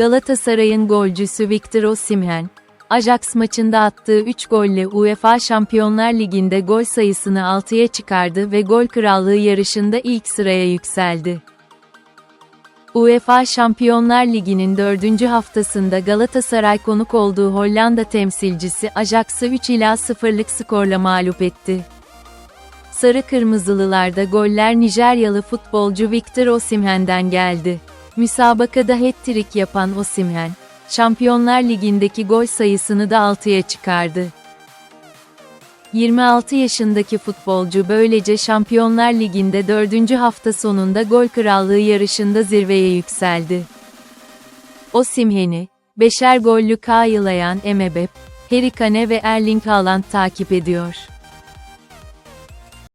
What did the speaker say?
Galatasaray'ın golcüsü Victor Osimhen, Ajax maçında attığı 3 golle UEFA Şampiyonlar Ligi'nde gol sayısını 6'ya çıkardı ve gol krallığı yarışında ilk sıraya yükseldi. UEFA Şampiyonlar Ligi'nin 4. haftasında Galatasaray konuk olduğu Hollanda temsilcisi Ajax'ı 3 ila 0'lık skorla mağlup etti. Sarı Kırmızılılarda goller Nijeryalı futbolcu Victor Osimhen'den geldi. Müsabakada hat-trick yapan Osimhen, Şampiyonlar Ligi'ndeki gol sayısını da 6'ya çıkardı. 26 yaşındaki futbolcu böylece Şampiyonlar Ligi'nde 4. hafta sonunda gol krallığı yarışında zirveye yükseldi. Osimhen'i, beşer gollü Kayılayan Emebep, Harry Kane ve Erling Haaland takip ediyor.